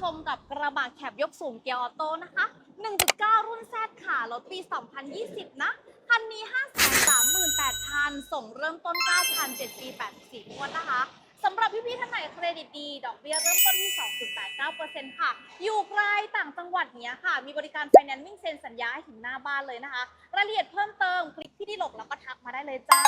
ชมกับกระบะแคบยกสูงเกียร์ออโต้นะคะ 1.9 รุ่นแซดค่ะรถปี 2020 นะ คันนี้ 538,000 ส่งเริ่มต้น 9,000 7ปี 84งวดนะคะสำหรับพี่ๆท่านไหนเครดิตดี ดอกเบี้ยเริ่มต้นที่ 2.89%ค่ะ อยู่ไกลต่างจังหวัดเนี้ยค่ะ มีบริการไฟแนนซ์วิ่งเซ็นสัญญาให้ถึงหน้าบ้านเลยนะคะ รายละเอียดเพิ่มเติมคลิกที่ที่หลบแล้วก็ทัก ได้เลยจ้า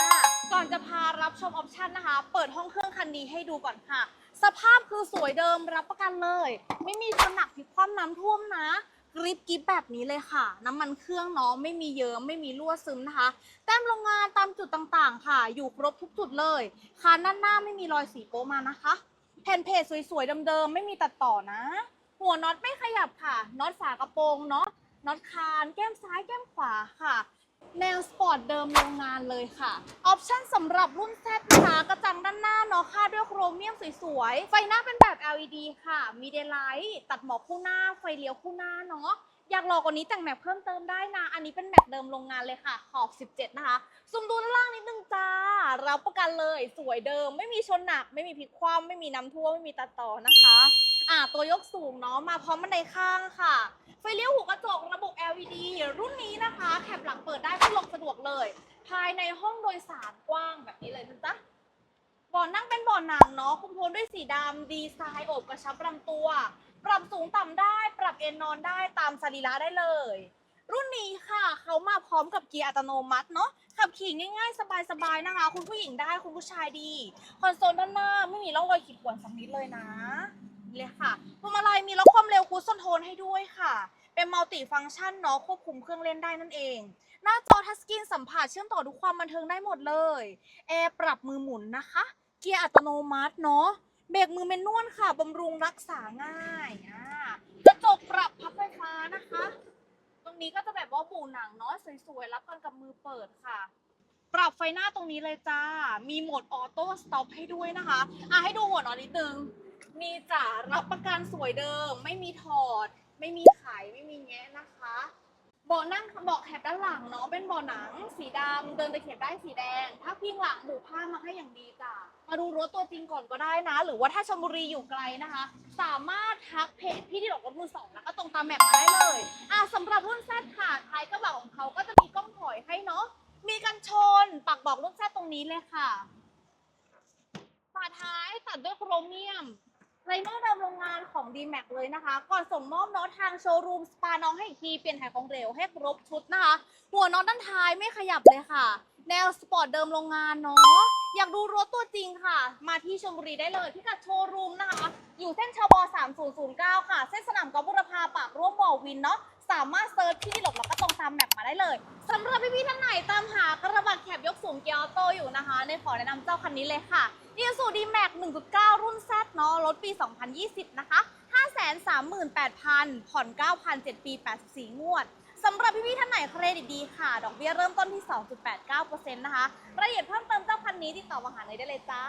ก่อนจะพารับชมออปชันนะคะ เปิดห้องเครื่องคันนี้ให้ดูก่อนค่ะ สภาพคือสวยเดิมรับประกันเลย ไม่มีชนหนักพลิกคว่ำน้ำท่วมนะกริบกริบแบบนี้เลยค่ะ น้ำมันเครื่องเนาะไม่มีเยิ้มไม่มีรั่วซึมนะคะแต้มโรงงานตามจุดต่างๆ ค่ะ อยู่ครบทุกจุดเลยคานด้านหน้าไม่มีรอยสีโป๊มานะคะ แผ่นเพจสวยๆเดิมๆไม่มีตัดต่อนะ หัวน็อตไม่ขยับค่ะน็อตฝากระโปรงเนาะน็อตคานแก้มซ้ายแก้มขวาค่ะ แนวสปอร์ตเดิมโรงงานเลยค่ะ ออปชั่นสำหรับรุ่น Z นะคะกระจังด้านหน้าเนาะค่าดด้วยโครเมียมสวยๆ ไฟหน้าเป็นแบบ LED ค่ะ มีเดย์ไลท์ตัดหมอกคู่หน้า ไฟเลี้ยวคู่หน้าเนาะอยากรอกว่านี้แต่งแม็กเพิ่มเติมได้นะ อันนี้เป็นแม็กเดิมโรงงานเลยค่ะ ขอบ 17 นะคะ ซูมดูด้านล่างนิดนึงจ้ารับประกันเลย สวยเดิม ไม่มีชนหนัก ไม่มีพลิกคว่ำไม่มีน้ำท่วม ไม่มีตัดต่อนะคะ อ่า ตัวยกสูงเนาะ มาพร้อมบันไดข้างค่ะ ไฟเลี้ยวหูกระจกระบบ LED รุ่นนี้นะคะ แคปหลังเปิด ภายในห้องโดยสารกว้างแบบนี้เลยนะจ๊ะบาะนั่งเป็นบาะหนังเนาะคุมโทนด้วยสีดำดีไซน์อบกระชับลำตัว ปรับสูงต่ำได้ ปรับเอนนอนได้ตามสรีระได้เลย รุ่นนี้ค่ะเขามาพร้อมกับเกียร์อัตโนมัติเนาะขับขี่ง่ายๆ สบายๆนะคะ คุณผู้หญิงได้คุณผู้ชายดี คอนโซลด้านหน้าไม่มีร่องรอยขีดข่วนสักนิดเลยนะนี่เลยค่ะพวงมาลัยมีล็อกความเร็วคูสคอนโทรลให้ด้วยค่ะ เป็นมัลติฟังก์ชันเนาะควบคุมเครื่องเล่นได้นั่นเอง หน้าจอทัชสกรีนสัมผัสเชื่อมต่อทุกความบันเทิงได้หมดเลยแอร์ปรับมือหมุนนะคะ เกียร์อัตโนมัติเนาะเบรกมือเมนนวลค่ะบำรุงรักษาง่ายอ่ากระจกปรับพับไฟฟ้านะคะ ตรงนี้ก็จะแบบว่าบูหนังเนาะสวยๆรับกันกับมือเปิดค่ะ ปรับไฟหน้าตรงนี้เลยจ้า มีโหมดออโต้สต็อปให้ด้วยนะคะอะให้ดูโหมดออนนิดนึงมีจ้ารับประกันสวยเดิม ไม่มีถอด ไม่มีไขไม่มีแงะนะคะเบาะนั่งเบาะแคบด้านหลังเนาะเป็นเบาะหนัง สีดำเดินตะเข็บได้สีแดงถ้าพิงหลังหมูผ้ามาให้อย่างดีจ้ะมาดูรถตัวจริงก่อนก็ได้นะ หรือว่าถ้าชลบุรีอยู่ไกลนะคะ สามารถทักเพจพี่ที่ดอกรถมือสองแล้วก็ตรงตามแมปมาได้เลยอะสำหรับรุ่นแซดค่ะท้ายกระบะของเขาก็จะมีกล้องถอยให้เนาะมีกันชนปักบอกรุ่นแซดตรงนี้เลยค่ะฝาท้ายตัดด้วยโครเมียม ไรเนอร์เดิมโรงงานของ d m a x เลยนะคะ ก่อนส่งมอบเนาะทางโชว์รูมสปาน้องให้อีกทีเปลี่ยนถ่ายของเหลวให้ครบชุดนะคะ หัวน็อตด้านท้ายไม่ขยับเลยค่ะ แนวสปอร์ตเดิมโรงงานเนาะอยากดูรถตัวจริงค่ะ มาที่ชลบุรีได้เลยที่กัดโชว์รูมนะคะ อยู่เส้นชบ3009 ค่ะ เส้นสนามกอล์ฟบุรพาปากร่วมบ่อวินเนาะสามารถเซิร์ชที่หลบแล้วก็ตรงตามแมปมาได้เลยสำหรับพี่ๆท่านไหนตามห เนะคะในขอแนะนำเจ้าคันนี้เลยค่ะ i s u d m a x 1.9 รุ่น Z เนาะรถปี 2020 นะคะ 538,000 ผ่อน9,000 7 ปี 84 งวดสำหรับพี่ๆท่านไหนเครดิตดีค่ะ ดอกเบี้ยเริ่มต้นที่ 2.89%นะคะรายละเอียดเพิ่มเติมเจ้าคันนี้ติดต่อมาหาเลยได้เลยจ้า